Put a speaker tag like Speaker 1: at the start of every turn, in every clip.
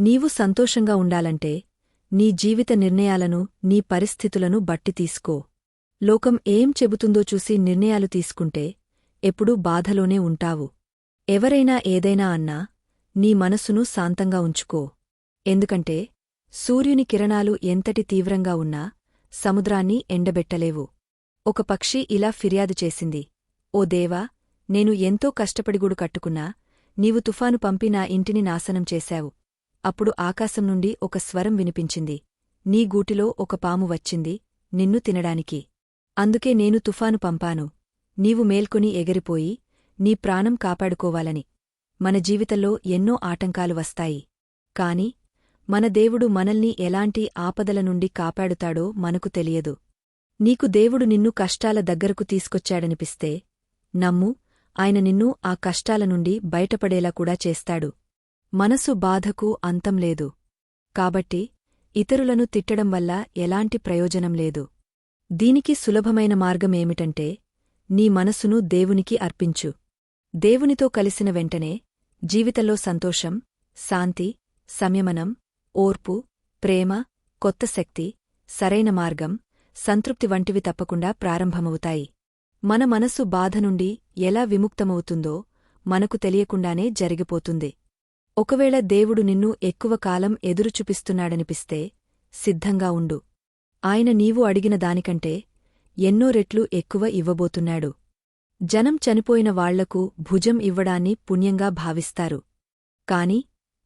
Speaker 1: నీవు సంతోషంగా ఉండాలంటే నీ జీవిత నిర్ణయాలను నీ పరిస్థితులను బట్టి తీసుకో. లోకం ఏం చెబుతుందో చూసి నిర్ణయాలు తీసుకుంటే ఎప్పుడూ బాధలోనే ఉంటావు. ఎవరైనా ఏదైనా అన్నా నీ మనసును శాంతంగా ఉంచుకో. ఎందుకంటే సూర్యుని కిరణాలు ఎంతటి తీవ్రంగా ఉన్నా సముద్రాన్ని ఎండబెట్టలేవు. ఒక పక్షి ఇలా ఫిర్యాదు చేసింది ఓ దేవా నేను ఎంతో కష్టపడిగూడు కట్టుకున్నా నీవు తుఫాను పంపి నా ఇంటిని నాశనం చేశావు. అప్పుడు ఆకాశం నుండి ఒక స్వరం వినిపించింది. నీ గూటిలో ఒక పాము వచ్చింది నిన్ను తినడానికి. అందుకే నేను తుఫాను పంపాను. నీవు మేల్కొని ఎగిరిపోయి నీ ప్రాణం కాపాడుకోవాలని. మన జీవితంలో ఎన్నో ఆటంకాలు వస్తాయి. కాని మన దేవుడు మనల్ని ఎలాంటి ఆపదల నుండి కాపాడుతాడో మనకు తెలియదు. నీకు దేవుడు నిన్ను కష్టాల దగ్గరకు తీసుకొచ్చాడనిపిస్తే నమ్ము ఆయన నిన్ను ఆ కష్టాల నుండి బయటపడేలా కూడా చేస్తాడు. మనసు బాధకు అంతం లేదు. కాబట్టి ఇతరులను తిట్టడం వల్ల ఎలాంటి ప్రయోజనం లేదు. దీనికి సులభమైన మార్గమేమిటంటే నీ మనసును దేవునికి అర్పించు. దేవునితో కలిసిన వెంటనే జీవితంలో సంతోషం శాంతి సంయమనం ఓర్పు ప్రేమ కొత్త శక్తి సరైన మార్గం సంతృప్తి వంటివి తప్పకుండా ప్రారంభమవుతాయి. మన మనసు బాధ నుండి ఎలా విముక్తమవుతుందో మనకు తెలియకుండానే జరిగిపోతుంది. ఒకవేళ దేవుడు నిన్ను ఎక్కువ కాలం ఎదురుచూపిస్తున్నాడనిపిస్తే సిద్ధంగా ఉండు. ఆయన నీవు అడిగిన దానికంటే ఎన్నో రెట్లు ఎక్కువ ఇవ్వబోతున్నాడు. జనం చనిపోయిన వాళ్ళకు భుజం ఇవ్వడాన్ని పుణ్యంగా భావిస్తారు. కాని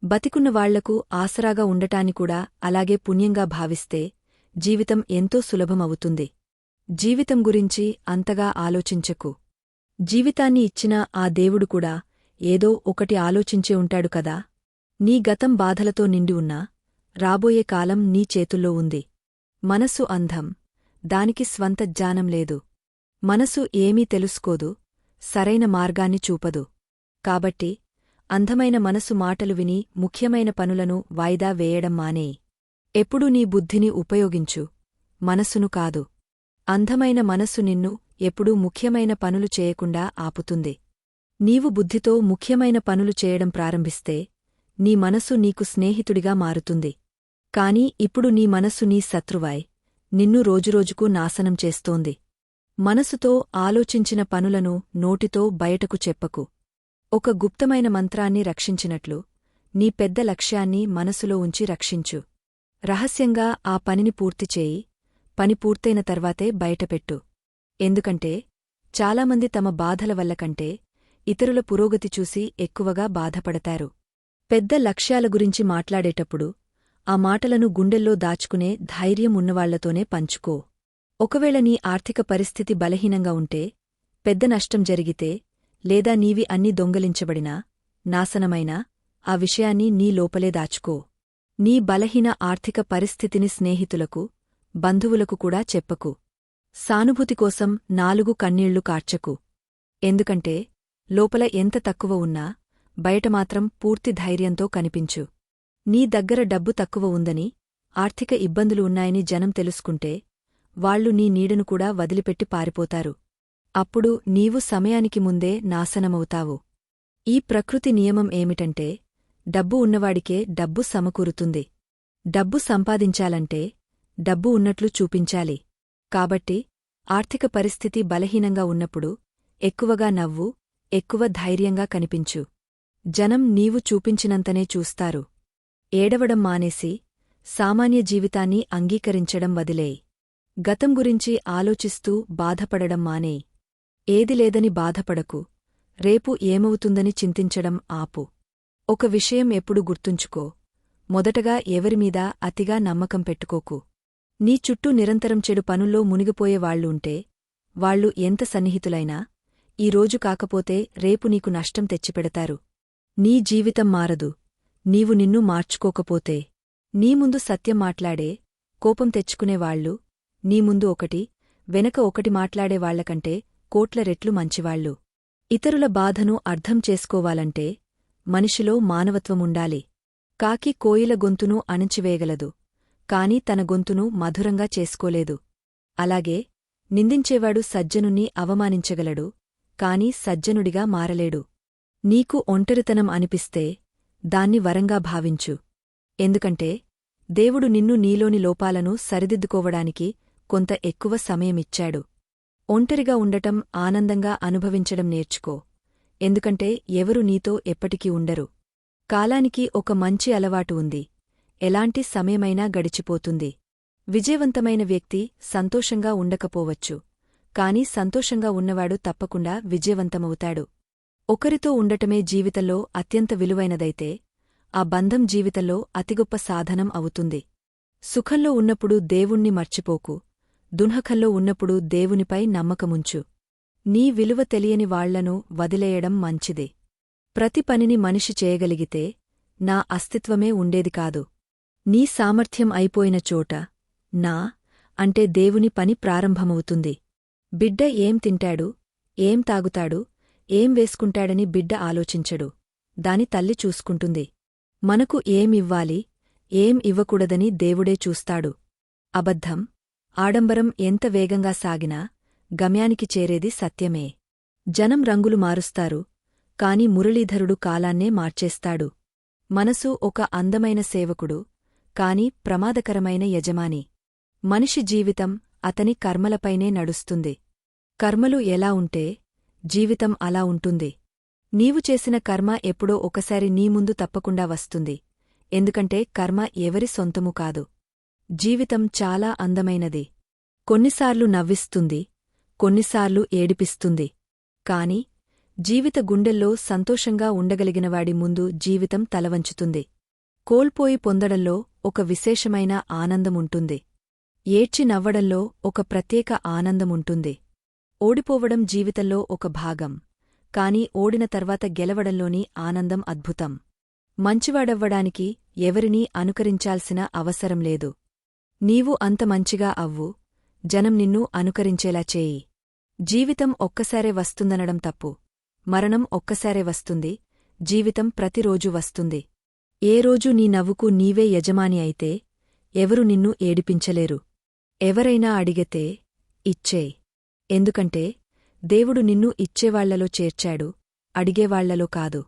Speaker 1: బతికున్న వాళ్ళకు ఆసరాగా ఉండటాన్నికూడా అలాగే పుణ్యంగా భావిస్తే జీవితం ఎంతో సులభమవుతుంది. జీవితం గురించి అంతగా ఆలోచించకు. జీవితాన్ని ఇచ్చిన ఆ దేవుడు కూడా ఏదో ఒకటి ఆలోచించే ఉంటాడు కదా. నీ గతం బాధలతో నిండి ఉన్నా రాబోయే కాలం నీ చేతుల్లో ఉంది. మనసు అంధం. దానికి స్వంత జ్ఞానం లేదు. మనసు ఏమీ తెలుసుకోదు సరైన మార్గాన్ని చూపదు. కాబట్టి అంధమైన మనసు మాటలు విని ముఖ్యమైన పనులను వాయిదా వేయడం మానేయి. ఎప్పుడూ నీ బుద్ధిని ఉపయోగించు. మనసును కాదు. అంధమైన మనస్సు నిన్ను ఎప్పుడూ ముఖ్యమైన పనులు చేయకుండా ఆపుతుంది. నీవు బుద్ధితో ముఖ్యమైన పనులు చేయడం ప్రారంభిస్తే నీ మనసు నీకు స్నేహితుడిగా మారుతుంది. కాని ఇప్పుడు నీ మనసు నీ శత్రువాయ్. నిన్ను రోజురోజుకు నాశనం చేస్తోంది. మనసుతో ఆలోచించిన పనులను నోటితో బయటకు చెప్పకు. ఒక గుప్తమైన మంత్రాన్ని రక్షించినట్లు నీ పెద్ద లక్ష్యాన్ని మనసులో ఉంచి రక్షించు. రహస్యంగా ఆ పనిని పూర్తిచేయి పని పూర్తయిన తర్వాతే బయటపెట్టు. ఎందుకంటే చాలామంది తమ బాధల వల్ల కంటే ఇతరుల పురోగతి చూసి ఎక్కువగా బాధపడతారు. పెద్ద లక్ష్యాల గురించి మాట్లాడేటప్పుడు ఆ మాటలను గుండెల్లో దాచుకునే ధైర్యం ఉన్నవాళ్ళతోనే పంచుకో. ఒకవేళ నీ ఆర్థిక పరిస్థితి బలహీనంగా ఉంటే పెద్ద నష్టం జరిగితే లేదా నీవి అన్ని దొంగలించబడినా నాశనమైనా ఆ విషయాన్ని నీ లోపలే దాచుకో. నీ బలహీన ఆర్థిక పరిస్థితిని స్నేహితులకు బంధువులకు కూడా చెప్పకు. సానుభూతి కోసం నాలుగు కన్నీళ్ళు కార్చకు. ఎందుకంటే లోపల ఎంత తక్కువ ఉన్నా బయటమాత్రం పూర్తి ధైర్యంతో కనిపించు. నీ దగ్గర డబ్బు తక్కువ ఉందని ఆర్థిక ఇబ్బందులు ఉన్నాయని జనం తెలుసుకుంటే వాళ్ళు నీ నీడను కూడా వదిలిపెట్టి పారిపోతారు. అప్పుడు నీవు సమయానికి ముందే నాశనమవుతావు. ఈ ప్రకృతి నియమం ఏమిటంటే డబ్బు ఉన్నవాడికే డబ్బు సమకూరుతుంది. డబ్బు సంపాదించాలంటే డబ్బు ఉన్నట్లు చూపించాలి. కాబట్టి ఆర్థిక పరిస్థితి బలహీనంగా ఉన్నప్పుడు ఎక్కువగా నవ్వు ఎక్కువ ధైర్యంగా కనిపించు. జనం నీవు చూపించినంతనే చూస్తారు. ఏడవడం మానేసి సామాన్య జీవితాన్ని అంగీకరించడం వదిలేయ్ గతం గురించి ఆలోచిస్తూ బాధపడడం మానేయ్ ఏది లేదని బాధపడకు. రేపు ఏమవుతుందని చింతించడం ఆపు. ఒక విషయం ఎప్పుడు గుర్తుంచుకో. మొదటగా ఎవరిమీద అతిగా నమ్మకం పెట్టుకోకు. నీ చుట్టూ నిరంతరం చెడు పనుల్లో మునిగిపోయే వాళ్ళుంటే వాళ్ళు ఎంత సన్నిహితులైనా ఈ రోజు కాకపోతే రేపు నీకు నష్టం తెచ్చిపెడతారు. నీ జీవితం మారదు. నీవు నిన్ను మార్చుకోకపోతే. నీ ముందు సత్యం మాట్లాడే కోపం తెచ్చుకునేవాళ్ళు నీ ముందు ఒకటి వెనక ఒకటి మాట్లాడేవాళ్ళకంటే కోట్ల రెట్లు మంచివాళ్ళు ఇతరుల బాధను అర్థం చేసుకోవాలంటే మనిషిలో మానవత్వముండాలి కాకి కోయిల గొంతును అణిచివేయగలదు. కాని తన గొంతును మధురంగా చేసుకోలేదు. అలాగే నిందించేవాడు సజ్జనుణ్ణి అవమానించగలడు. కాని సజ్జనుడిగా మారలేడు. నీకు ఒంటరితనం అనిపిస్తే దాన్ని వరంగా భావించు. ఎందుకంటే దేవుడు నిన్ను నీలోని లోపాలను సరిదిద్దుకోవడానికి కొంత ఎక్కువ సమయమిచ్చాడు. ఒంటరిగా ఉండటం ఆనందంగా అనుభవించడం నేర్చుకో. ఎందుకంటే ఎవరు నీతో ఎప్పటికీ ఉండరు. కాలానికి ఒక మంచి అలవాటు ఉంది. ఎలాంటి సమయమైనా గడిచిపోతుంది. విజయవంతమైన వ్యక్తి సంతోషంగా ఉండకపోవచ్చు. కాని సంతోషంగా ఉన్నవాడు తప్పకుండా విజయవంతమవుతాడు. ఒకరితో ఉండటమే జీవితంలో అత్యంత విలువైనదైతే ఆ బంధం జీవితంలో అతిగొప్ప సాధనం అవుతుంది. సుఖంలో ఉన్నప్పుడు దేవుణ్ణి మర్చిపోకు. దున్హఖంలో ఉన్నప్పుడు దేవునిపై నమ్మకముంచు. నీ విలువ తెలియని వాళ్ళను వదిలేయడం మంచిదే. ప్రతి పనిని మనిషి చేయగలిగితే నా అస్తిత్వమే ఉండేది కాదు. నీ సామర్థ్యం అయిపోయిన చోట నా అంటే దేవుని పని ప్రారంభమవుతుంది. బిడ్డ ఏం తింటాడు? ఏం తాగుతాడు? ఏం వేసుకుంటాడని బిడ్డ ఆలోచించడు. దాని తల్లి చూసుకుంటుంది. మనకు ఏం ఇవ్వాలి? ఏం ఇవ్వకూడదని దేవుడే చూస్తాడు. అబద్ధం. ఆడంబరం ఎంత వేగంగా సాగినా గమ్యానికి చేరేది సత్యమే. జనం రంగులు మారుస్తారు. కాని మురళీధరుడు కాలాన్నే మార్చేస్తాడు. మనసు ఒక అందమైన సేవకుడు. కాని ప్రమాదకరమైన యజమాని. మనిషి జీవితం అతని కర్మలపైనే నడుస్తుంది. కర్మలు ఎలా ఉంటే జీవితం అలా ఉంటుంది. నీవు చేసిన కర్మ ఎప్పుడో ఒకసారి నీ ముందు తప్పకుండా వస్తుంది. ఎందుకంటే కర్మ ఎవరి సొంతము కాదు. జీవితం చాలా అందమైనది. కొన్నిసార్లు నవ్విస్తుంది కొన్నిసార్లు ఏడిపిస్తుంది. కాని జీవిత గుండెల్లో సంతోషంగా ఉండగలిగినవాడి ముందు జీవితం తలవంచుతుంది. కోల్పోయి పొందడంలో ఒక విశేషమైన ఆనందముంటుంది. ఏడ్చి నవ్వడంలో ఒక ప్రత్యేక ఆనందముంటుంది. ఓడిపోవడం జీవితంలో ఒక భాగం. కాని ఓడిన తర్వాత గెలవడంలోని ఆనందం అద్భుతం. మంచివాడవ్వడానికి ఎవరినీ అనుకరించాల్సిన అవసరం లేదు. నీవు అంత మంచిగా అవ్వు. జనం నిన్ను అనుకరించేలా చేయి. జీవితం ఒక్కసారే వస్తుందనడం తప్పు. మరణం ఒక్కసారే వస్తుంది. జీవితం ప్రతిరోజూ వస్తుంది. ఏ రోజు నీ నవ్వుకు నీవే యజమాని అయితే ఎవరు నిన్ను ఏడిపించలేరు. ఎవరైనా అడిగితే ఇచ్చేయ్. ఎందుకంటే దేవుడు నిన్ను ఇచ్చేవాళ్ళలో చేర్చాడు అడిగేవాళ్ళలో కాదు.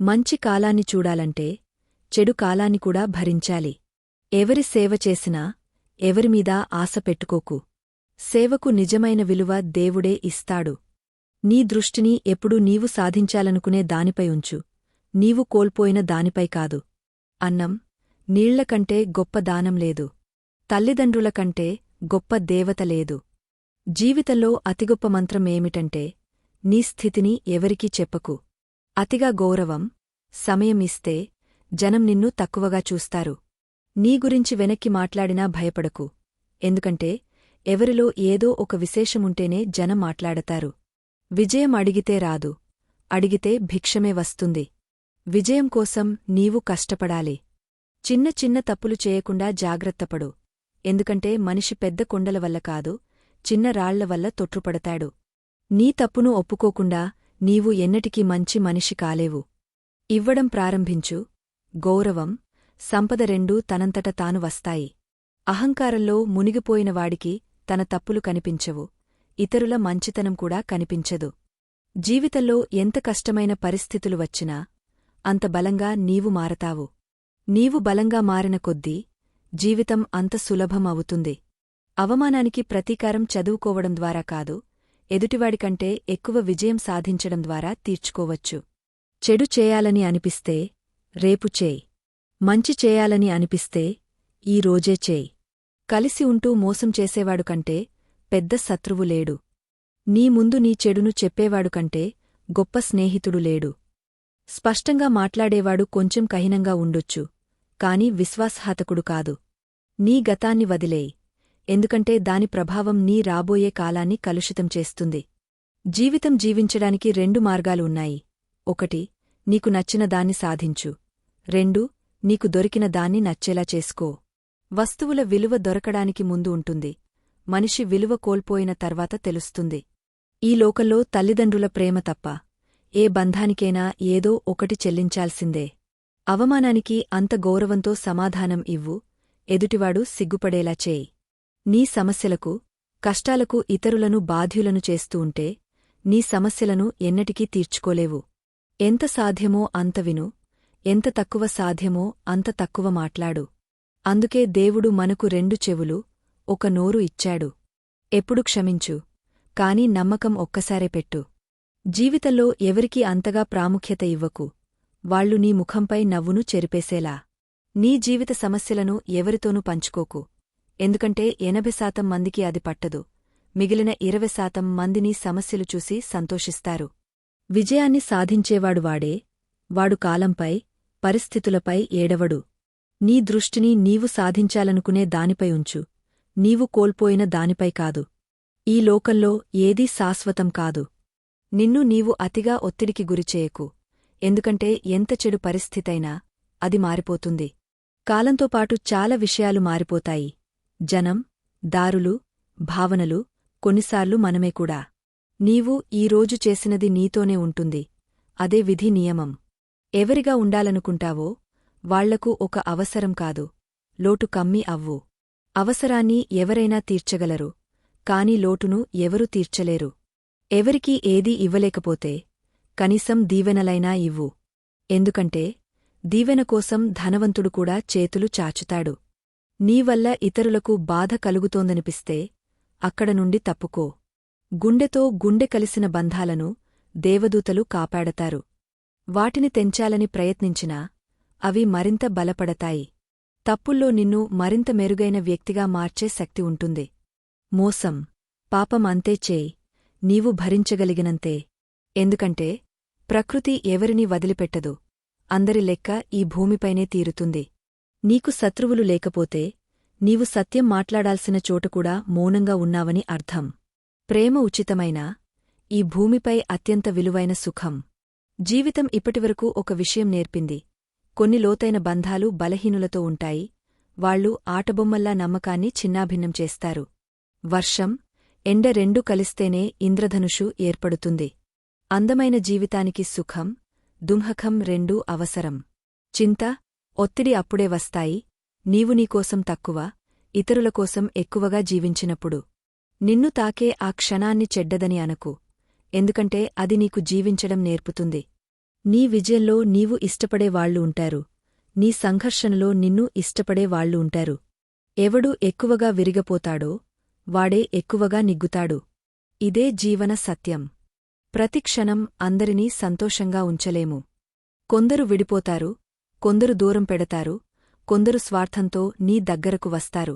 Speaker 1: మంచి కాలాన్ని చూడాలంటే చెడు కాలాన్ని కూడా భరించాలి. ఎవరి సేవ చేసినా ఎవరిమీదా ఆశ పెట్టుకోకు. సేవకు నిజమైన విలువ దేవుడే ఇస్తాడు. నీ దృష్టిని ఎప్పుడూ నీవు సాధించాలనుకునే దానిపై ఉంచు. నీవు కోల్పోయిన దానిపై కాదు. అన్నం నీళ్ళకంటే గొప్ప దానం లేదు. తల్లిదండ్రులకంటే గొప్ప దేవత లేదు. జీవితంలో అతిగొప్ప మంత్రం ఏమిటంటే నీ స్థితిని ఎవరికీ చెప్పకు. అతిగా గౌరవం సమయం ఇస్తే జనం నిన్ను తక్కువగా చూస్తారు. నీ గురించి వెనక్కి మాట్లాడినా భయపడకు. ఎందుకంటే ఎవరిలో ఏదో ఒక విశేషముంటేనే జనం మాట్లాడతారు. విజయం అడిగితే రాదు. అడిగితే భిక్షమే వస్తుంది. విజయం కోసం నీవు కష్టపడాలి. చిన్న చిన్న తప్పులు చేయకుండా జాగ్రత్తపడు. ఎందుకంటే మనిషి పెద్ద కొండల వల్ల కాదు చిన్న రాళ్ళ వల్ల తొట్టుపడతాడు నీ తప్పును ఒప్పుకోకుండా నీవు ఎన్నటికీ మంచి మనిషి కాలేవు. ఇవ్వడం ప్రారంభించు. గౌరవం సంపద రెండూ తనంతట తాను వస్తాయి. అహంకారంలో మునిగిపోయినవాడికి తన తప్పులు కనిపించవు. ఇతరుల మంచితనం కూడా కనిపించదు. జీవితంలో ఎంత కష్టమైన పరిస్థితులు వచ్చినా అంత బలంగా నీవు మారతావు. నీవు బలంగా మారిన కొద్దీ జీవితం అంత సులభం అవుతుంది. అవమానానికి ప్రతీకారం చదువుకోవడం ద్వారా కాదు ఎదుటివాడికంటే ఎక్కువ విజయం సాధించడం ద్వారా తీర్చుకోవచ్చు. చెడు చేయాలని అనిపిస్తే రేపు చేయి. మంచి చేయాలని అనిపిస్తే ఈ రోజే చేయి. కలిసి ఉంటూ మోసం చేసేవాడు కంటే పెద్ద శత్రువు లేడు. నీ ముందు నీ చెడును చెప్పేవాడు కంటే గొప్ప స్నేహితుడు లేడు. స్పష్టంగా మాట్లాడేవాడు కొంచెం కహినంగా ఉండొచ్చు కాని విశ్వాసహాతకుడు కాదు. నీ గతాన్ని వదిలేయి. ఎందుకంటే దాని ప్రభావం నీ రాబోయే కాలాన్ని కలుషితం చేస్తుంది. జీవితం జీవించడానికి రెండు మార్గాలు ఉన్నాయి. ఒకటి నీకు నచ్చిన దాన్ని సాధించు. రెండు నీకు దొరికిన దాన్ని నచ్చేలా చేసుకో. వస్తువుల విలువ దొరకడానికి ముందు ఉంటుంది. మనిషి విలువ కోల్పోయిన తర్వాత తెలుస్తుంది. ఈ లోకంలో తల్లిదండ్రుల ప్రేమ తప్ప ఏ బంధానికైనా ఏదో ఒకటి చెల్లించాల్సిందే. అవమానానికి అంత గౌరవంతో సమాధానం ఇవ్వు. ఎదుటివాడు సిగ్గుపడేలా చేయి. నీ సమస్యలకు కష్టాలకు ఇతరులను బాధ్యులను చేస్తూ ఉంటే నీ సమస్యలను ఎన్నటికీ తీర్చుకోలేవు. ఎంత సాధ్యమో అంత విను ఎంత తక్కువ సాధ్యమో అంత తక్కువ మాట్లాడు. అందుకే దేవుడు మనకు రెండు చెవులు ఒక నోరు ఇచ్చాడు. ఎప్పుడు క్షమించు కాని నమ్మకం ఒక్కసారే పెట్టు. జీవితంలో ఎవరికీ అంతగా ప్రాముఖ్యత ఇవ్వకు. వాళ్ళు నీ ముఖంపై నవ్వును చెరిపేసేలా. నీ జీవిత సమస్యలను ఎవరితోనూ పంచుకోకు. ఎందుకంటే ఎనభై శాతం మందికి అది పట్టదు. మిగిలిన ఇరవై శాతం మందిని సమస్యలు చూసి సంతోషిస్తారు. విజయాన్ని సాధించేవాడు వాడే వాడు కాలంపై పరిస్థితులపై ఏడవడు. నీ దృష్టిని నీవు సాధించాలనుకునే దానిపై ఉంచు. నీవు కోల్పోయిన దానిపై కాదు. ఈ లోకంలో ఏదీ శాశ్వతం కాదు. నిన్ను నీవు అతిగా ఒత్తిడికి గురిచేయకు ఎందుకంటే ఎంత చెడు పరిస్థితైనా అది మారిపోతుంది. కాలంతోపాటు చాలా విషయాలు మారిపోతాయి. జనం దారులు భావనలు కొన్నిసార్లు మనమే కూడా. నీవు ఈరోజు చేసినది నీతోనే ఉంటుంది. అదే విధి నియమం. ఎవరిగా ఉండాలనుకుంటావో వాళ్ళకు ఒక అవసరం కాదు. లోటు కమ్మి అవ్వు. అవసరాన్ని ఎవరైనా తీర్చగలరు. కాని లోటును ఎవరూ తీర్చలేరు. ఎవరికీ ఏదీ ఇవ్వలేకపోతే కనీసం దీవెనలైనా ఇవ్వు. ఎందుకంటే దీవెన కోసం ధనవంతుడు కూడా చేతులు చాచుతాడు. నీవల్ల ఇతరులకు బాధ కలుగుతోందనిపిస్తే అక్కడ నుండి తప్పుకో. గుండెతో గుండె కలిసిన బంధాలను దేవదూతలు కాపాడతారు. వాటిని తెంచాలని ప్రయత్నించినా అవి మరింత బలపడతాయి. తప్పుల్లో నిన్ను మరింత మెరుగైన వ్యక్తిగా మార్చే శక్తి ఉంటుంది. మోసం. పాపం అంతే చేయి. నీవు భరించగలిగినంతే. ఎందుకంటే ప్రకృతి ఎవరినీ వదిలిపెట్టదు. అందరి లెక్క ఈ భూమిపైనే తీరుతుంది. నీకు శత్రువులు లేకపోతే నీవు సత్యం మాట్లాడాల్సిన చోటుకూడా మౌనంగా ఉన్నావని అర్థం. ప్రేమ ఉచితమైన ఈ భూమిపై అత్యంత విలువైన సుఖం. జీవితం ఇప్పటివరకు ఒక విషయం నేర్పింది. కొన్ని లోతైన బంధాలు బలహీనులతో ఉంటాయి. వాళ్ళు ఆటబొమ్మల్లా నమ్మకాన్ని చిన్నాభిన్నం చేస్తారు. వర్షం ఎండ రెండూ కలిస్తేనే ఇంద్రధనుషు ఏర్పడుతుంది. అందమైన జీవితానికి సుఖం దుంహకం రెండూ అవసరం. చింత ఒత్తిడి అప్పుడే వస్తాయి. నీవు నీకోసం తక్కువ ఇతరుల కోసం ఎక్కువగా జీవించినప్పుడు. నిన్ను తాకే ఆ క్షణాన్ని చెడ్డదని అనకు. ఎందుకంటే అది నీకు జీవించడం నేర్పుతుంది. నీ విజయంలో నీవు ఇష్టపడే వాళ్ళు ఉంటారు. నీ సంఘర్షణలో నిన్ను ఇష్టపడే వాళ్ళు ఉంటారు. ఎవడు ఎక్కువగా విరిగపోతాడో వాడే ఎక్కువగా నిగ్గుతాడు. ఇదే జీవన సత్యం. ప్రతిక్షణం అందరినీ సంతోషంగా ఉంచలేము. కొందరు విడిపోతారు కొందరు దూరం పెడతారు కొందరు స్వార్థంతో నీ దగ్గరకు వస్తారు.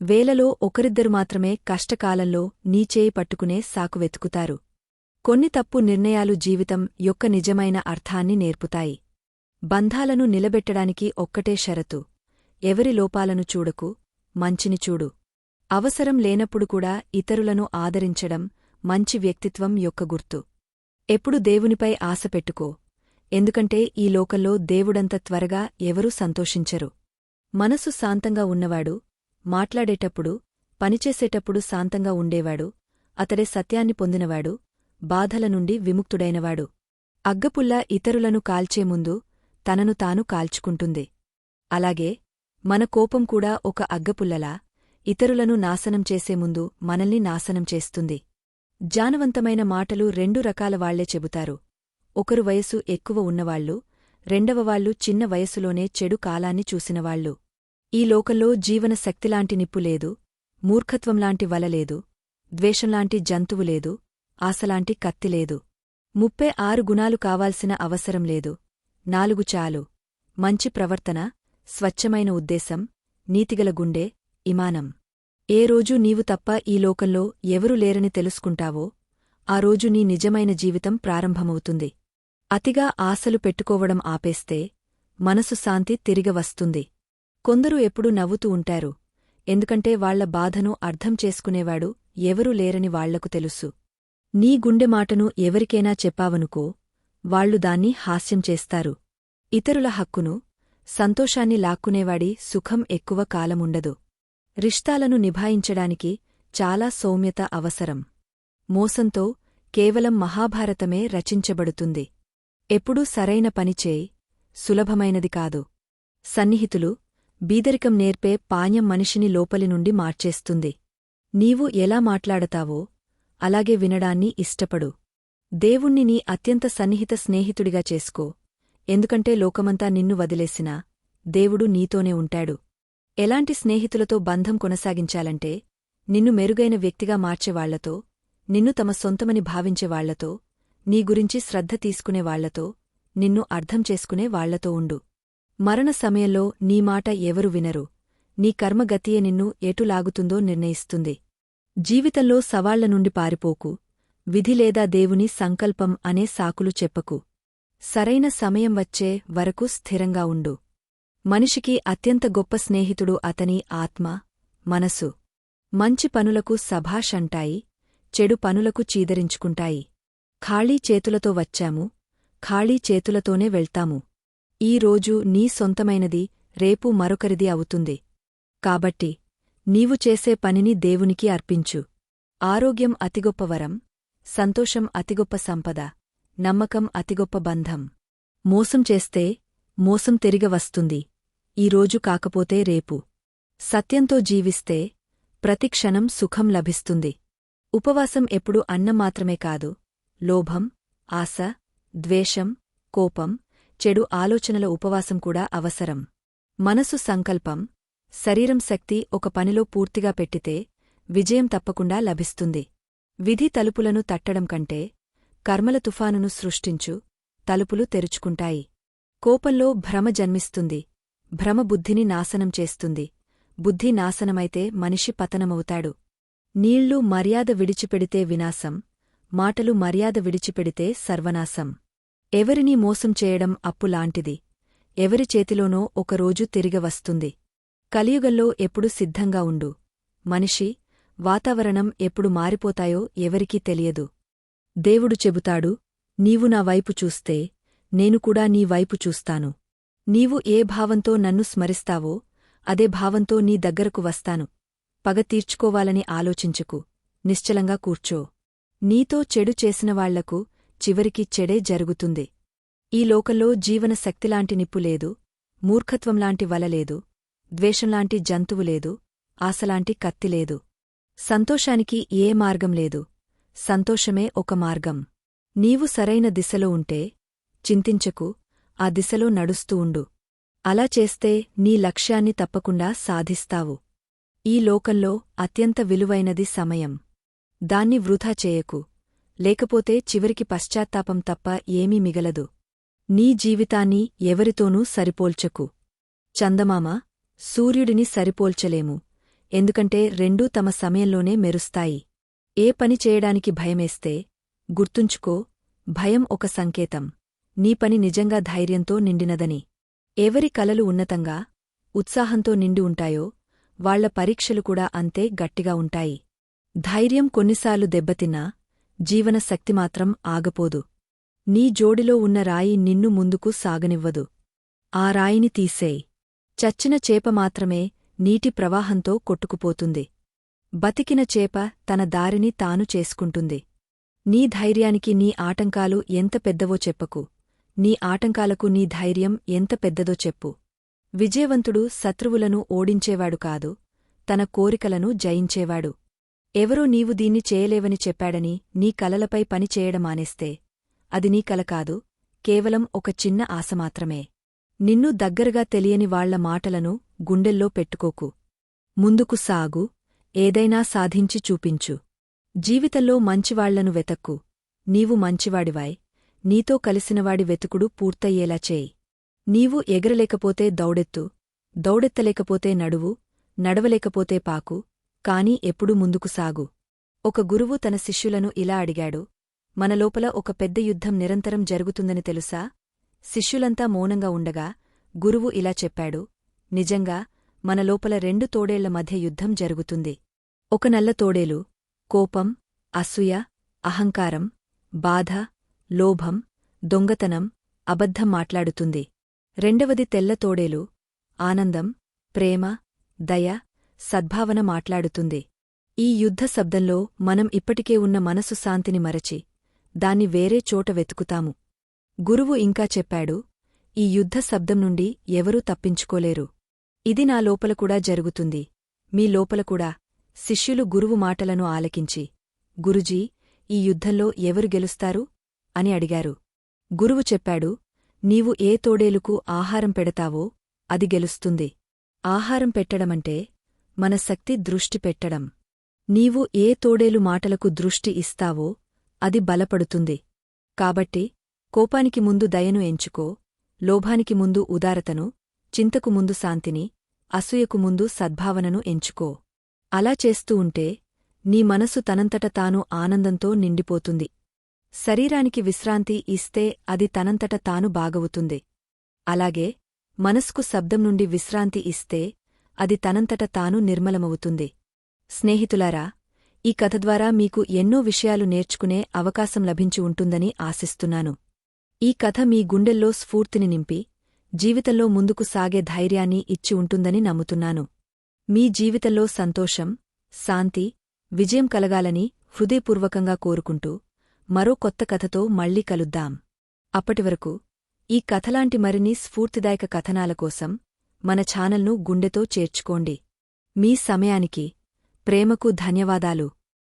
Speaker 1: వేలలో ఒకరిద్దరు మాత్రమే కష్టకాలంలో నీ చేయి పట్టుకునే సాకు వెతుకుతారు. కొన్ని తప్పు నిర్ణయాలు జీవితం యొక్క నిజమైన అర్థాన్ని నేర్పుతాయి. బంధాలను నిలబెట్టడానికి ఒక్కటే షరతు. ఎవరి లోపాలను చూడకు మంచిని చూడు. అవసరం లేనప్పుడు కూడా ఇతరులను ఆదరించడం మంచి వ్యక్తిత్వం యొక్క గుర్తు. ఎప్పుడు దేవునిపై ఆశ పెట్టుకో. ఎందుకంటే ఈ లోకంలో దేవుడంత త్వరగా ఎవరూ సంతోషించరు. మనసు శాంతంగా ఉన్నవాడు మాట్లాడేటప్పుడు పనిచేసేటప్పుడు శాంతంగా ఉండేవాడు అతడే సత్యాన్ని పొందినవాడు బాధల నుండి విముక్తుడైనవాడు. అగ్గపుల్ల ఇతరులను కాల్చే ముందు తనను తాను కాల్చుకుంటుంది. అలాగే మన కోపం కూడా ఒక అగ్గపుల్లలా ఇతరులను నాశనం చేసే ముందు మనల్ని నాశనం చేస్తుంది. జానవంతమైన మాటలు రెండు రకాల వాళ్ళే చెబుతారు. ఒకరు వయసు ఎక్కువ ఉన్నవాళ్ళు రెండవవాళ్ళు చిన్న వయసులోనే చెడు కాలాన్ని చూసినవాళ్ళు ఈ లోకంలో జీవన శక్తిలాంటి నిప్పు లేదు మూర్ఖత్వంలాంటి వలలేదు ద్వేషంలాంటి జంతువు లేదు ఆశలాంటి కత్తిలేదు ముప్పై ఆరు గుణాలు కావాల్సిన అవసరం లేదు. నాలుగు చాలు. మంచి ప్రవర్తన స్వచ్ఛమైన ఉద్దేశం నీతిగల గుండె ఇమానం. ఏ రోజు నీవు తప్ప ఈ లోకంలో ఎవరు లేరని తెలుసుకుంటావో ఆ రోజు నీ నిజమైన జీవితం ప్రారంభమవుతుంది. అతిగా ఆశలు పెట్టుకోవడం ఆపేస్తే మనసు శాంతి తిరిగి వస్తుంది. కొందరు ఎప్పుడూ నవ్వుతూ ఉంటారు. ఎందుకంటే వాళ్ళ బాధను అర్థం చేసుకునేవాడు ఎవరూ లేరని వాళ్ళకు తెలుసు. నీ గుండె మాటను ఎవరికైనా చెప్పావనుకో వాళ్ళు దాన్ని హాస్యం చేస్తారు. ఇతరుల హక్కును సంతోషాన్ని లాక్కునేవాడి సుఖం ఎక్కువ కాలముండదు. రిష్తాలను నిభాయించడానికి చాలా సౌమ్యత అవసరం. మోసంతో కేవలం మహాభారతమే రచించబడుతుంది. ఎప్పుడూ సరైన పనిచేయి సులభమైనది కాదు. సన్నిహితులు బీదరికం నేర్పే పాణ్యం మనిషిని లోపలి నుండి మార్చేస్తుంది. నీవు ఎలా మాట్లాడతావో అలాగే వినడాన్ని ఇష్టపడు. దేవుణ్ణి నీ అత్యంత సన్నిహిత స్నేహితుడిగా చేసుకో. ఎందుకంటే లోకమంతా నిన్ను వదిలేసినా దేవుడు నీతోనే ఉంటాడు. ఎలాంటి స్నేహితులతో బంధం కొనసాగించాలంటే నిన్ను మెరుగైన వ్యక్తిగా మార్చేవాళ్ళతో నిన్ను తమ సొంతమని భావించేవాళ్ళతో నీ గురించి శ్రద్ధ తీసుకునేవాళ్ళతో నిన్ను అర్థం చేసుకునే వాళ్ళతో ఉండు. మరణ సమయంలో నీ మాట ఎవరు వినరు. నీ కర్మగతియే నిన్ను ఎటులాగుతుందో నిర్ణయిస్తుంది. జీవితంలో సవాళ్ళ నుండి పారిపోకు. విధి లేదా దేవుని సంకల్పం అనే సాకులు చెప్పకు. సరైన సమయం వచ్చే వరకు స్థిరంగా ఉండు. మనిషికి అత్యంత గొప్ప స్నేహితుడు అతని ఆత్మ మనసు. మంచి పనులకు సభాషంటాయి చెడు పనులకు చీదరించుకుంటాయి. ఖాళీ చేతులతో వచ్చాము ఖాళీ చేతులతోనే వెళ్తాము. ఈ రోజు నీ సొంతమైనది రేపు మరొకరిది అవుతుంది. కాబట్టి నీవు చేసే పనిని దేవునికి అర్పించు. ఆరోగ్యం అతిగొప్ప వరం సంతోషం అతిగొప్ప సంపద నమ్మకం అతిగొప్ప బంధం. మోసం చేస్తే మోసం తిరిగ వస్తుంది. ఈరోజు కాకపోతే రేపు. సత్యంతో జీవిస్తే ప్రతిక్షణం సుఖం లభిస్తుంది. ఉపవాసం ఎప్పుడు అన్నం మాత్రమే కాదు లోభం ఆశ ద్వేషం కోపం చెడు ఆలోచనల ఉపవాసం కూడా అవసరం. మనసు సంకల్పం శరీరం శక్తి ఒక పనిలో పూర్తిగా పెట్టితే విజయం తప్పకుండా లభిస్తుంది. విధి తలుపులను తట్టడం కంటే కర్మల తుఫానును సృష్టించు తలుపులు తెరుచుకుంటాయి. కోపంలో భ్రమ జన్మిస్తుంది. భ్రమ బుద్ధిని నాశనం చేస్తుంది. బుద్ధి నాశనమైతే మనిషి పతనమవుతాడు. నీళ్ళు మర్యాద విడిచిపెడితే వినాశం మాటలు మర్యాద విడిచిపెడితే సర్వనాశం. ఎవరినీ మోసం చేయడం అప్పులాంటిది ఎవరి చేతిలోనో ఒకరోజు తిరిగ వస్తుంది. ఎప్పుడు సిద్ధంగా ఉండు. మనిషి వాతావరణం ఎప్పుడు మారిపోతాయో ఎవరికీ తెలియదు. దేవుడు చెబుతాడు నీవు నా వైపు చూస్తే నేను కూడా నీ వైపు చూస్తాను. నీవు ఏ భావంతో నన్ను స్మరిస్తావో అదే భావంతో నీ దగ్గరకు వస్తాను. పగ తీర్చుకోవాలని ఆలోచించకు. నిశ్చలంగా కూర్చో. నీతో చెడు చేసినవాళ్ళకు చివరికి చెడే జరుగుతుంది. ఈ లోకంలో జీవనశక్తిలాంటి నిప్పులేదు నిప్పు లేదు మూర్ఖత్వంలాంటి వలలేదు ద్వేషంలాంటి జంతువు లేదు ఆశలాంటి కత్తిలేదు సంతోషానికి ఏ మార్గం లేదు సంతోషమే ఒక మార్గం. నీవు సరైన దిశలో ఉంటే చింతించకు ఆ దిశలో నడుస్తూ ఉండు. అలా చేస్తే నీ లక్ష్యాన్ని తప్పకుండా సాధిస్తావు. ఈ లోకంలో అత్యంత విలువైనది సమయం. దాన్ని వృధా చేయకు. లేకపోతే చివరికి పశ్చాత్తాపం తప్ప ఏమీ మిగలదు. నీ జీవితాన్ని ఎవరితోనూ సరిపోల్చకు. చందమామ సూర్యుడిని సరిపోల్చలేము. ఎందుకంటే రెండూ తమ సమయంలోనే మెరుస్తాయి. ఏ పని చేయడానికి భయమేస్తే గుర్తుంచుకో భయం ఒక సంకేతం. నీ పని నిజంగా ధైర్యంతో నిండినదని. ఎవరి కలలు ఉన్నతంగా ఉత్సాహంతో నిండి ఉంటాయో వాళ్ళ పరీక్షలు కూడా అంతే గట్టిగా ఉంటాయి. ధైర్యం కొన్నిసార్లు దెబ్బతిన్నా జీవనశక్తి మాత్రం ఆగపోదు. నీ జోడిలో ఉన్న రాయి నిన్ను ముందుకు సాగనివ్వదు. ఆ రాయిని తీసేయ్. చచ్చిన చేప మాత్రమే నీటి ప్రవాహంతో కొట్టుకుపోతుంది. బతికిన చేప తన దారిని తాను చేసుకుంటుంది. నీ ధైర్యానికి నీ ఆటంకాలు ఎంత పెద్దవో చెప్పకు. నీ ఆటంకాలకు నీ ధైర్యం ఎంత పెద్దదో చెప్పు. విజయవంతుడు శత్రువులను ఓడించేవాడు కాదు తన కోరికలను జయించేవాడు. ఎవరో నీవు దీన్ని చేయలేవని చెప్పాడని నీ కలలపై పని చేయడమానేస్తే అది నీ కల కాదు కేవలం ఒక చిన్న ఆశ మాత్రమే. నిన్ను దగ్గరగా తెలియని వాళ్ళ మాటలను గుండెల్లో పెట్టుకోకు. ముందుకు సాగు ఏదైనా సాధించి చూపించు. జీవితంలో మంచివాళ్ళను వెతక్కు. నీవు మంచివాడివాయ్ నీతో కలిసినవాడి వెతుకుడు పూర్తయ్యేలా చేయి. నీవు ఎగరలేకపోతే దౌడెత్తు దౌడెత్తలేకపోతే నడువు నడవలేకపోతే పాకు కాని ఎప్పుడూ ముందుకు సాగు. ఒక గురువు తన శిష్యులను ఇలా అడిగాడు మనలోపల ఒక పెద్ద యుద్ధం నిరంతరం జరుగుతుందని తెలుసా? శిష్యులంతా మౌనంగా ఉండగా గురువు ఇలా చెప్పాడు నిజంగా మనలోపల రెండు తోడేళ్ళ మధ్య యుద్ధం జరుగుతుంది. ఒక నల్ల తోడేలు కోపం అసూయ అహంకారం బాధ లోభం దొంగతనం అబద్ధం మాట్లాడుతుంది. రెండవది తెల్ల తోడేలు ఆనందం ప్రేమ దయ సద్భావన మాట్లాడుతుంది. ఈ యుద్ధ శబ్దంలో మనం ఇప్పటికే ఉన్న మనసు శాంతిని మరచి దాన్ని వేరే చోట వెతుకుతాము. గురువు ఇంకా చెప్పాడు ఈ యుద్ధ శబ్దం నుండి ఎవరూ తప్పించుకోలేరు. ఇది నా లోపల కూడా జరుగుతుంది. మీ లోపల కూడా శిష్యులు గురువు మాటలను ఆలకించి గురుజీ ఈ యుద్ధంలో ఎవరు గెలుస్తారు? అని అడిగారు. గురువు చెప్పాడు నీవు ఏ తోడేలుకు ఆహారం పెడతావో అది గెలుస్తుంది. ఆహారం పెట్టడమంటే మన శక్తి దృష్టి పెట్టడం. నీవు ఏ తోడేలు మాటలకు దృష్టి ఇస్తావో అది బలపడుతుంది. కాబట్టి కోపానికి ముందు దయను ఎంచుకో లోభానికి ముందు ఉదారతను చింతకు ముందు శాంతిని అసూయకు ముందు సద్భావనను ఎంచుకో. అలా చేస్తూ ఉంటే నీ మనసు తనంతట తాను ఆనందంతో నిండిపోతుంది. శరీరానికి విశ్రాంతి ఇస్తే అది తనంతట తాను బాగవుతుంది. అలాగే మనస్కు శబ్దం నుండి విశ్రాంతి ఇస్తే అది తనంతట తాను నిర్మలమవుతుంది. స్నేహితులారా ఈ కథ ద్వారా మీకు ఎన్నో విషయాలు నేర్చుకునే అవకాశం లభించి ఉంటుందని ఆశిస్తున్నాను. ఈ కథ మీ గుండెల్లో స్ఫూర్తిని నింపి జీవితంలో ముందుకు సాగే ధైర్యాన్ని ఇచ్చి ఉంటుందని నమ్ముతున్నాను. మీ జీవితంలో సంతోషం శాంతి విజయం కలగాలని హృదయపూర్వకంగా కోరుకుంటూ మరో కొత్త కథతో మళ్ళీ కలుద్దాం. అప్పటివరకు ఈ కథలాంటి మరిన్ని స్ఫూర్తిదాయక కథనాల కోసం మన ఛానల్ను గుండెతో చేర్చుకోండి. మీ సమయానికి ప్రేమకు ధన్యవాదాలు.